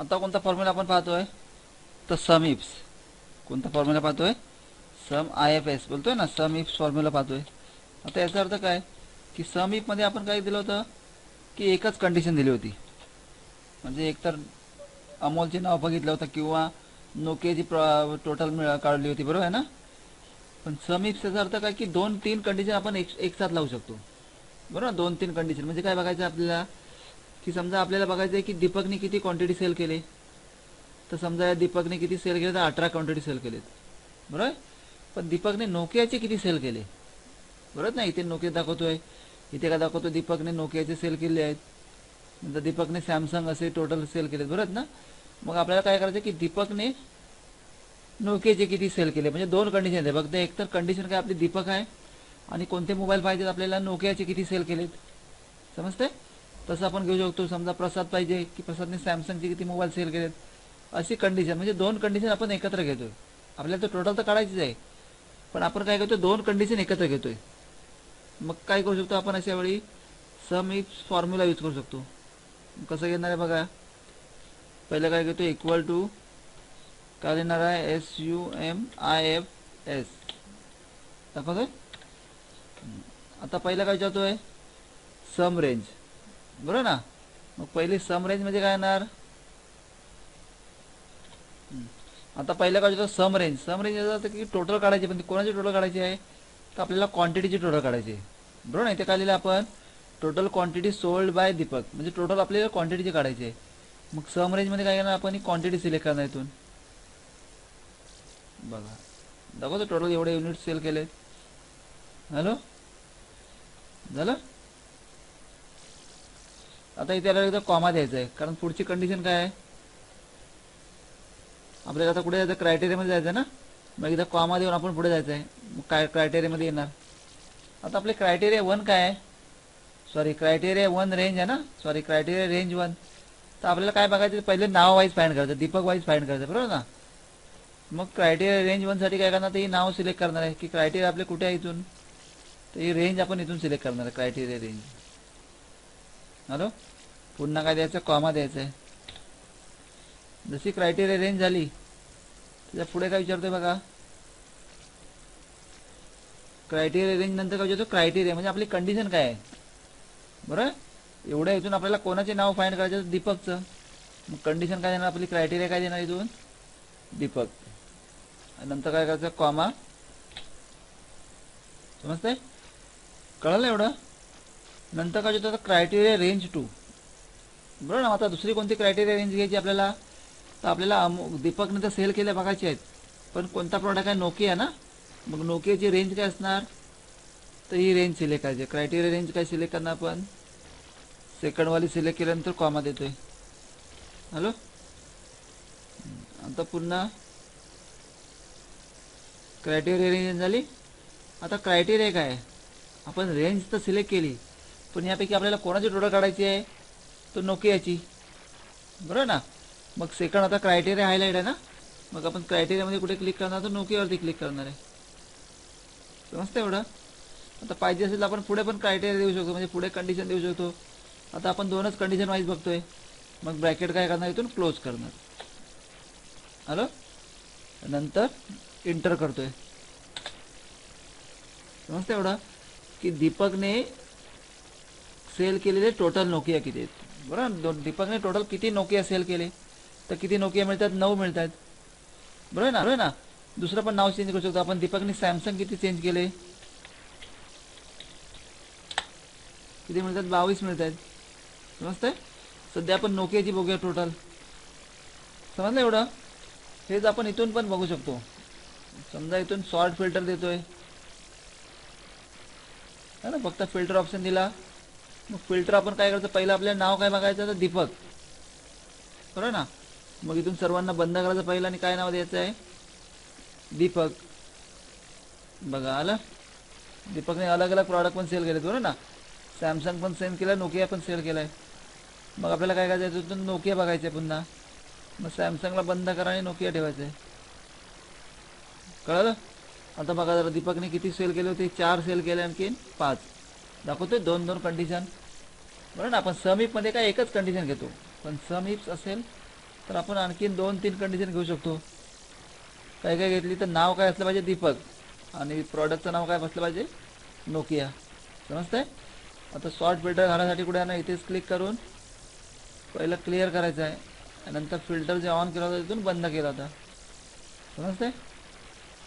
आता कोणता फॉर्म्युला आपण पाहतोय? तर सम इप्स कोणता फॉर्म्युला पाहतोय? सम आय एफ एस बोलतोय ना सम इप्स फॉर्म्युला पाहतोय. आता याचा अर्थ काय? की सममध्ये आपण काय दिलं होतं? की एकच कंडिशन दिली होती. म्हणजे एकतर अमोलचे नाव बघितलं होतं किंवा नोकियाची प्र टोटल मिळ काढली होती बरोबर आहे ना? पण सम इप्स याचा अर्थ काय? की दोन तीन कंडिशन आपण एक एक साथ लावू शकतो. बरोबर? दोन तीन कंडिशन म्हणजे काय बघायचं आपल्याला? की समजा आपल्याला बघायचं आहे की दीपकने किती क्वांटिटी सेल केले? तर समजा या दीपकने किती सेल केले? तर अठरा क्वांटिटी सेल केलेत. बरोबर? पण दीपकने नोकियाचे किती सेल केले? बरोबर ना? इथे नोकिया दाखवतोय. इथे काय दाखवतो दीपकने नोकियाचे सेल केले आहेत. नंतर दीपकने सॅमसंग असे टोटल सेल केलेत. बरोबर ना? मग आपल्याला काय करायचं की दीपकने नोकियाचे किती सेल केले? म्हणजे दोन कंडिशन आहे फक्त एक तर कंडिशन काय? आपली दीपक आहे. आणि कोणते मोबाईल पाहिजेत आपल्याला? नोकियाचे किती सेल केलेत? समजते तसं आपण घेऊ शकतो. समजा प्रसाद पाहिजे की प्रसादने सॅमसंगचे किती मोबाईल सेल केलेत. अशी कंडिशन म्हणजे दोन कंडिशन आपण एकत्र घेतोय. आपल्याला तर टोटल तर काढायचीच आहे. पण आपण काय करतो दोन कंडिशन एकत्र घेतोय. मग काय करू शकतो आपण अशा वेळी? सम इप्स फॉर्म्युला यूज करू शकतो. कसं घेणार आहे बघा? पहिलं काय घेतो इक्वल टू काय देणार आहे? S U M I F S दाखवतोय आता पहिला काय विचारतोय? सम रेंज बरोबर ना? मग पहिली सम रेंज म्हणजे काय येणार आता पहिलं काय होतं सम रेंज सम रेंज की टोटल काढायची पण कोणाची टोटल काढायची आहे? तर आपल्याला क्वांटिटीची टोटल काढायची आहे. बरोबर ना? इथे काय लिहिलं आपण total quantity sold by Deepak. म्हणजे टोटल आपल्याला क्वांटिटीची काढायची आहे. मग सम रेंजमध्ये काय करणार आपण? क्वांटिटी सिलेक्ट करणार इथून. बघा. दाखवतो टोटल एवढे युनिट सेल केले. हॅलो? झालं? आता इथे आपल्याला एकदा कॉमा द्यायचा आहे कारण पुढची कंडिशन काय आहे? आपल्याला आता कुठे जायचं? क्रायटेरियामध्ये जायचं ना? मग एकदा कॉमा देऊन आपण पुढे जायचं आहे मग काय क्रायटेरियामध्ये येणार? आता आपले क्रायटेरिया वन काय आहे? सॉरी क्रायटेरिया वन रेंज आहे ना? सॉरी क्रायटेरिया रेंज वन तर आपल्याला काय बघायचं? पहिले नाव वाईज फाईंड करायचं. दीपक वाईज फाईंड करायचं. बरोबर ना? मग क्रायटेरिया रेंज वनसाठी काय करणार? तर ही नाव सिलेक्ट करणार आहे. की क्रायटेरिया आपले कुठे आहे इथून? तर ही रेंज आपण इथून सिलेक्ट करणार आहे क्रायटेरिया रेंज हॅलो पुन्हा काय द्यायचं? कॉमा द्यायचं आहे. जशी क्रायटेरिया रेंज झाली त्याच्या पुढे काय विचारतोय बघा? क्रायटेरिया रेंज नंतर काय विचारतो क्रायटेरिया म्हणजे आपली कंडिशन काय आहे? बरं? एवढ्या इथून आपल्याला कोणाचे नाव फाईंड करायचं दीपकचं. मग कंडिशन काय देणार? आपली क्रायटेरिया काय देणार इथून? दीपक. आणि नंतर काय करायचं? कॉमा समजतंय? कळलं एवढं? नंतर काय होतं क्रायटेरिया रेंज टू बरोबर ना? आता दुसरी कोणती क्रायटेरिया रेंज घ्यायची आपल्याला? तर आपल्याला अमुक दीपकने तर सेल केल्या बघायचे आहेत. पण कोणता प्रॉडक्ट आहे? नोकिया ना? मग नोकियाची रेंज काय असणार? तर ही रेंज सिलेक्ट करायची. क्रायटेरिया रेंज काय सिलेक्ट करणार आपण? सेकंडवाली सिलेक्ट केल्यानंतर कॉमा देतो आहे हॅलो आता पुन्हा क्रायटेरिया रेंज झाली. आता क्रायटेरिया काय? आहे आपण रेंज तर सिलेक्ट केली. पण यापैकी आपल्याला कोणाची टोटल काढायची आहे? तर नोकियाची. बरोबर ना? मग सेकंड आता क्रायटेरिया हायलाईट आहे ना? मग आपण क्रायटेरियामध्ये कुठे क्लिक करणार? तर नोकियावरती क्लिक करणार आहे. समजतं एवढं? आता पाहिजे असेल तर आपण पुढे पण क्रायटेरिया देऊ शकतो. म्हणजे पुढे कंडिशन देऊ शकतो. आता आपण दोनच कंडिशन वाईज बघतोय. मग ब्रॅकेट काय करणार? इथून क्लोज करणार. हॅलो नंतर इंटर करतोय. समजतं एवढं? की दीपकने सेल केलेले टोटल नोकिया किती आहेत? बरोबर दीपकने टोटल किती नोकिया सेल केले? तर किती नोकिया मिळतात? नऊ मिळतात. बरोबर ना? बरोबर ना? दुसरं पण नाव चेंज करू शकतो. आपण दीपकने सॅमसंग किती चेंज केले? किती मिळतात? बावीस मिळतात. समजतंय? सध्या आपण नोकियाची बघूया टोटल समजलं एवढं? हेच आपण इथून पण बघू शकतो. समजा इथून सॉर्ट फिल्टर देतोय. ना? फक्त फिल्टर ऑप्शन दिला. मग फिल्टर आपण काय करायचं? पहिलं आपल्याला नाव काय बघायचं? तर दीपक. बरोबर ना? मग इथून सर्वांना बंद करायचं पहिलं आणि काय नाव द्यायचं आहे? दीपक. बघा आलं? दीपकने अलग अलग प्रॉडक्ट पण सेल केले बरोबर ना? सॅमसंग पण सेल केलं नोकिया पण सेल केलाय. मग आपल्याला काय करायचं? तिथून नोकिया बघायचं आहे पुन्हा. मग सॅमसंगला बंद करा आणि नोकिया ठेवायचं आहे कळलं? आता बघा जरा दीपकने किती सेल केले होते? चार सेल केले आणखीन पाच. दाखवतोय दोन दोन कंडिशन बरोबर ना आपण समीपमध्ये काय एकच कंडिशन घेतो. पण समीप्स असेल तर आपण आणखीन दोन तीन कंडिशन घेऊ शकतो. काय काय घेतली तर नाव काय असलं पाहिजे? दीपक. आणि प्रॉडक्टचं नाव काय असलं पाहिजे? नोकिया समजतंय? आता शॉर्ट फिल्टर घालण्यासाठी कुठे आहे ना इथेच क्लिक करून पहिलं क्लिअर करायचं आहे. आणि नंतर फिल्टर जे ऑन केला होता तिथून बंद केला होता. समजतंय?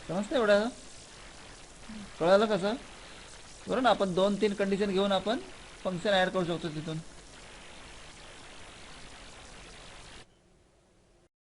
समजतंय एवढं? कळालं कसं? बरोबर ना? आपण दोन तीन कंडिशन घेऊन आपण फंक्शन ॲड करू शकतो तिथून.